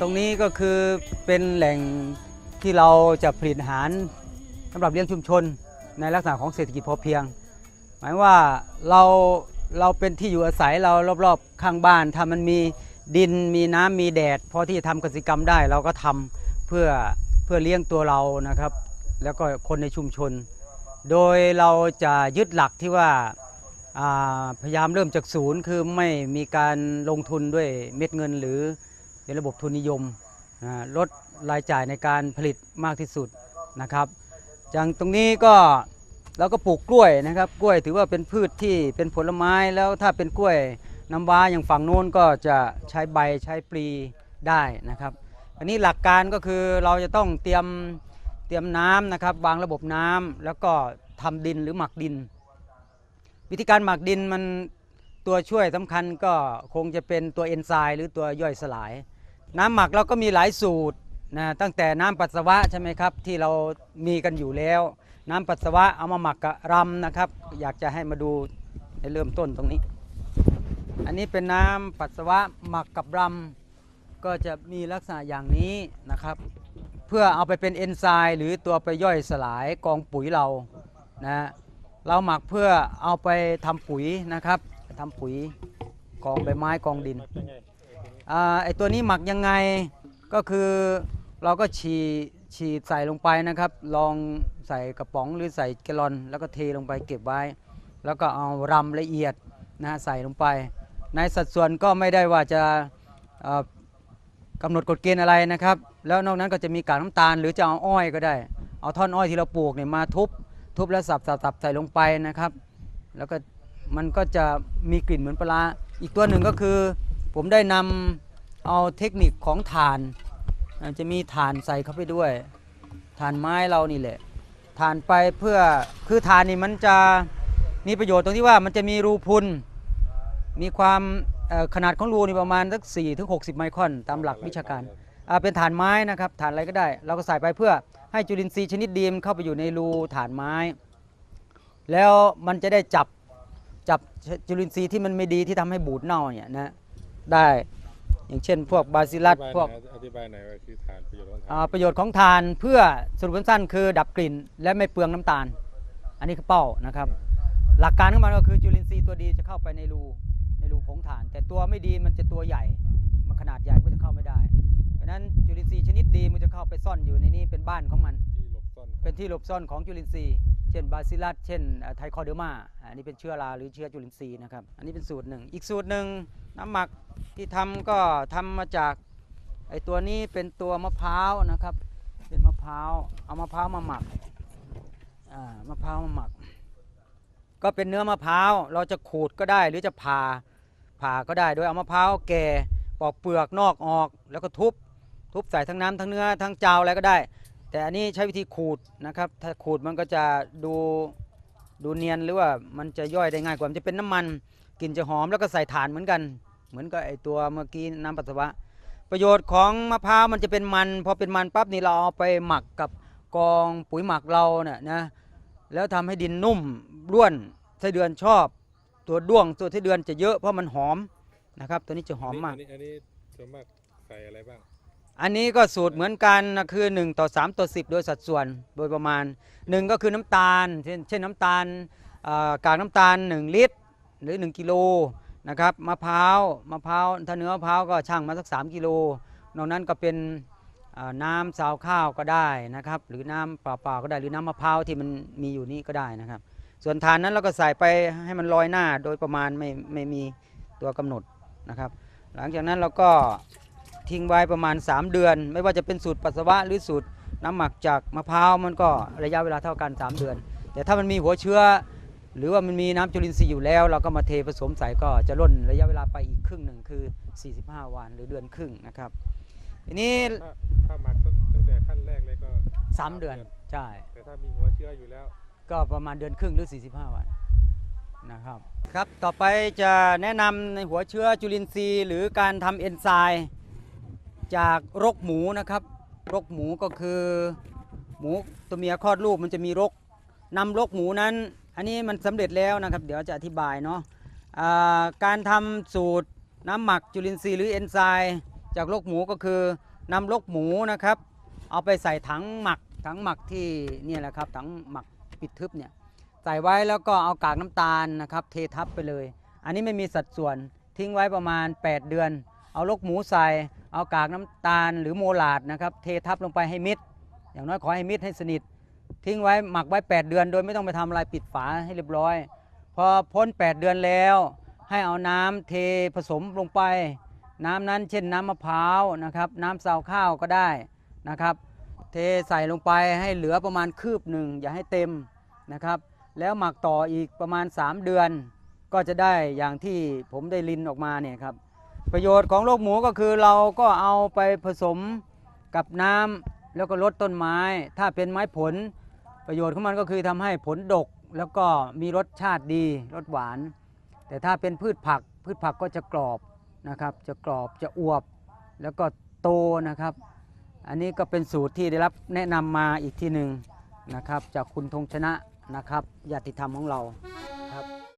ตรงนี้ก็คือเป็นแหล่งที่เราจะผลิตอาหารสำหรับเลี้ยงชุมชนในลักษณะของเศรษฐกิจพอเพียง หมายว่าเราเราเป็นที่อยู่อาศัยเรารอบๆข้างบ้านถ้ามันมีดินมีน้ำมีแดดพอที่จะทำกสิกรรมได้เราก็ทำเพื่อเพื่อเลี้ยงตัวเรานะครับ แล้วก็คนในชุมชน โดยเราจะยึดหลักที่ว่าอ่าพยายามเริ่มจากศูนย์คือไม่มีการลงทุนด้วยเม็ดเงินหรือ เป็นระบบทุนนิยมนะลดรายจ่ายในการผลิตมากที่สุดนะครับอย่างตรงนี้ก็เราก็ปลูกกล้วยนะครับ กล้วยถือว่าเป็นพืชที่เป็นผลไม้แล้วถ้าเป็นกล้วยน้ำว้าอย่างฝั่งโน้นก็จะใช้ใบใช้ปลีได้นะครับ อันนี้หลักการก็คือเราจะต้องเตรียมเตรียมน้ำนะครับวางระบบน้ำแล้วก็ทำดินหรือหมักดิน วิธีการหมักดินมันตัวช่วยสำคัญก็คงจะเป็นตัวเอนไซม์หรือตัวย่อยสลาย น้ำหมักเราก็มีหลายสูตรนะตั้งแต่น้ำปัสสาวะใช่ไหมครับที่เรามีกันอยู่แล้ว น้ำปัสสาวะเอามาหมักกับรำนะครับ อยากจะให้มาดูในเริ่มต้นตรงนี้ อันนี้เป็นน้ำปัสสาวะหมักกับรำก็จะมีลักษณะอย่างนี้นะครับ เพื่อเอาไปเป็นเอนไซม์หรือตัวไปย่อยสลายกองปุ๋ยเรานะเราหมักเพื่อเอาไปทำปุ๋ยนะครับทำปุ๋ยกองใบไม้กองดิน ไอตัวนี้หมักยังไงก็คือเราก็ฉีดฉีดใส่ลงไปนะครับ ลองใส่กระป๋องหรือใส่แกลอน แล้วก็เทลงไปเก็บไว้ แล้วก็เอารำละเอียดนะฮะใส่ลงไป ในสัดส่วนก็ไม่ได้ว่าจะเอ่อกำหนดกฎเกณฑ์อะไรนะครับ แล้วนอกนั้นก็จะมีกากน้ำตาล หรือจะเอาอ้อยก็ได้ เอาท่อนอ้อยที่เราปลูกเนี่ยมาทุบ ทุบแล้วสับสับสับใส่ลงไปนะครับ แล้วก็มันก็จะมีกลิ่นเหมือนปลาอีกตัวหนึ่งก็คือ ผมได้นำเอาเทคนิคของถ่าน จะมีถ่านใส่เข้าไปด้วยถ่านไม้เรานี่แหละถ่านไปเพื่อคือถ่านนี่มันจะมีประโยชน์ตรงที่ว่ามันจะมีรูพุนมีความขนาดของรูนี่ประมาณสัก4ถึง60 ไมครอนตามหลักวิชาการ เป็นฐานไม้นะครับฐานอะไรก็ได้ เราก็ใส่ไปเพื่อให้จุลินทรีย์ชนิดดีมเข้าไปอยู่ในรูฐานไม้ แล้วมันจะได้จับจับจุลินทรีย์ที่มันไม่ดีที่ทำให้บูดเน่าเนี่ยนะ ได้ อย่างเช่น พวกบาซิลัสพวกอธิบายหน่อยว่าคือฐานประโยชน์ของฐานอ่าประโยชน์ของทานเพื่อสรุปสั้นๆคือดับกลิ่น และไม่เปลืองน้ำตาล อันนี้คือเป้านะครับ หลักการของมันก็คือจุลินทรีย์ตัวดีจะเข้าไปในรูในรูผงถ่าน แต่ตัวไม่ดีมันจะตัวใหญ่ มันขนาดใหญ่มันก็จะเข้าไม่ได้ เพราะฉะนั้นจุลินทรีย์ชนิดดีมันจะเข้าไปซ่อนอยู่ในนี้เป็นบ้านของมัน ที่หลบซ่อนเป็นที่หลบซ่อนของจุลินทรีย์เช่นบาซิลัสเช่นไทคอเดอร์มาอันนี้เป็นเชื้อราหรือเชื้อจุลินทรีย์นะครับ อันนี้เป็นสูตรหนึ่ง อีกสูตรหนึ่งน้ำหมักที่ทำก็ทำมาจากไอตัวนี้เป็นตัวมะพร้าวนะครับ เป็นมะพร้าวเอามะพร้าวมาหมักอ่ามะพร้าวมาหมัก ก็เป็นเนื้อมะพร้าวเราจะขูดก็ได้หรือจะผ่าผ่าก็ได้โดยเอามะพร้าวแก่ปอกเปลือกนอกออกแล้วก็ทุบทุบใส่ทั้งน้ำทั้งเนื้อทั้งเจ้าอะไรก็ได้ แต่อันนี้ใช้วิธีขูดนะครับ ถ้าขูดมันก็จะดูดูเนียนหรือว่ามันจะย่อยได้ง่ายกว่า มันจะเป็นน้ำมันกลิ่นจะหอมแล้วก็ใส่ถ่านเหมือนกัน เหมือนกับไอตัวเมื่อกี้น้ำปัสสาวะ ประโยชน์ของมะพร้าวมันจะเป็นมัน พอเป็นมันปั๊บนี่เราเอาไปหมักกับกองปุ๋ยหมักเราเนี่ยนะ แล้วทำให้ดินนุ่มร่วนไส้เดือนชอบ ตัวด้วงตัวไส้เดือนจะเยอะเพราะมันหอมนะครับ ตัวนี้จะหอมมากอันนี้อันนี้ส่วนมากใส่อะไรบ้าง อันนี้ก็สูตรเหมือนกันนะคือ 1 ต่อ 3 ต่อ 10 โดยสัดส่วนโดยประมาณ 1 ก็คือน้ำตาล เช่นนน้ำตาลกากน้ำตาล 1 ลิตร หรือ 1 กิโลนะครับมะพร้าวมะพร้าวถ้าเนื้อมะพร้าวก็ช่างมาสัก 3 กิโลนอกนั้นก็เป็นน้ำซาวข้าวก็ได้นะครับหรือน้ำเปล่าๆก็ได้หรือน้ำมะพร้าวที่มันมีอยู่นี่ก็ได้นะครับ ส่วนทานนั้นเราก็ใส่ไปให้มันลอยหน้าโดยประมาณไม่ไม่มีตัวกำหนดนะครับ หลังจากนั้นเราก็ ทิ้งไว้ประมาณ 3 เดือน ไม่ว่าจะเป็นสูตรปัสสาวะหรือสูตรน้ำหมักจากมะพร้าวมันก็ระยะเวลาเท่ากัน 3 เดือน แต่ถ้ามันมีหัวเชื้อ หรือว่ามันมีน้ำจุลินทรีย์อยู่แล้ว เราก็มาเทผสมใส่ก็จะล่นระยะเวลาไปอีกครึ่งหนึ่งคือ 45 วันหรือเดือนครึ่งนะครับทีนี้ถ้าถ้าหมักตั้งตั้งแต่ขั้นแรกเลยก็3เดือนใช่แต่ถ้ามีหัวเชื้ออยู่แล้ว ก็ประมาณเดือนครึ่งหรือ 45 วันนะครับครับต่อไปจะแนะนำในหัวเชื้อจุลินทรีย์ หรือการทำเอนไซม์ จากรกหมูนะครับ รกหมูก็คือหมูตัวเมียคลอดลูกมันจะมีรกนำรกหมูนั้น อันนี้มันสำเร็จแล้วนะครับ เดี๋ยวจะอธิบายเนาะอ่าการทำสูตรน้ำหมักจุลินทรีย์หรือเอนไซม์จากรกหมูก็คือนำรกหมูนะครับ เอาไปใส่ถังหมักถังหมักที่นี่แหละครับถังหมักปิดทึบเนี่ยใส่ไว้แล้วก็เอากากน้ำตาลนะครับ เททับไปเลย อันนี้ไม่มีสัดส่วนทิ้งไว้ประมาณ 8 เดือน เอาลกหมูใส่ เอากากน้ำตาลหรือโมลาดนะครับเททับลงไปให้มิด อย่างน้อยขอให้มิดให้สนิท ทิ้งไว้หมักไว้ 8 เดือน โดยไม่ต้องไปทำอะไรปิดฝาให้เรียบร้อย พอพ้น 8 เดือนแล้ว ให้เอาน้ำเทผสมลงไป น้ำนั้นเช่นน้ำมะพร้าวนะครับน้ำซาวข้าวก็ได้นะครับ เทใส่ลงไปให้เหลือประมาณคืบหนึ่งอย่าให้เต็มนะครับแล้วหมักต่ออีกประมาณ 3 เดือน ก็จะได้อย่างที่ผมได้ลินออกมาเนี่ยครับ ประโยชน์ของโรคหมูก็คือเราก็เอาไปผสมกับน้ำแล้วก็ลดต้นไม้ ถ้าเป็นไม้ผล ประโยชน์ของมันก็คือทำให้ผลดกแล้วก็มีรสชาติดีรสหวาน แต่ถ้าเป็นพืชผัก พืชผักก็จะกรอบนะครับ จะกรอบจะอวบ แล้วก็โตนะครับ อันนี้ก็เป็นสูตรที่ได้รับแนะนำมาอีกทีหนึ่งนะครับ จากคุณธงชนะนะครับญาติธรรมของเรา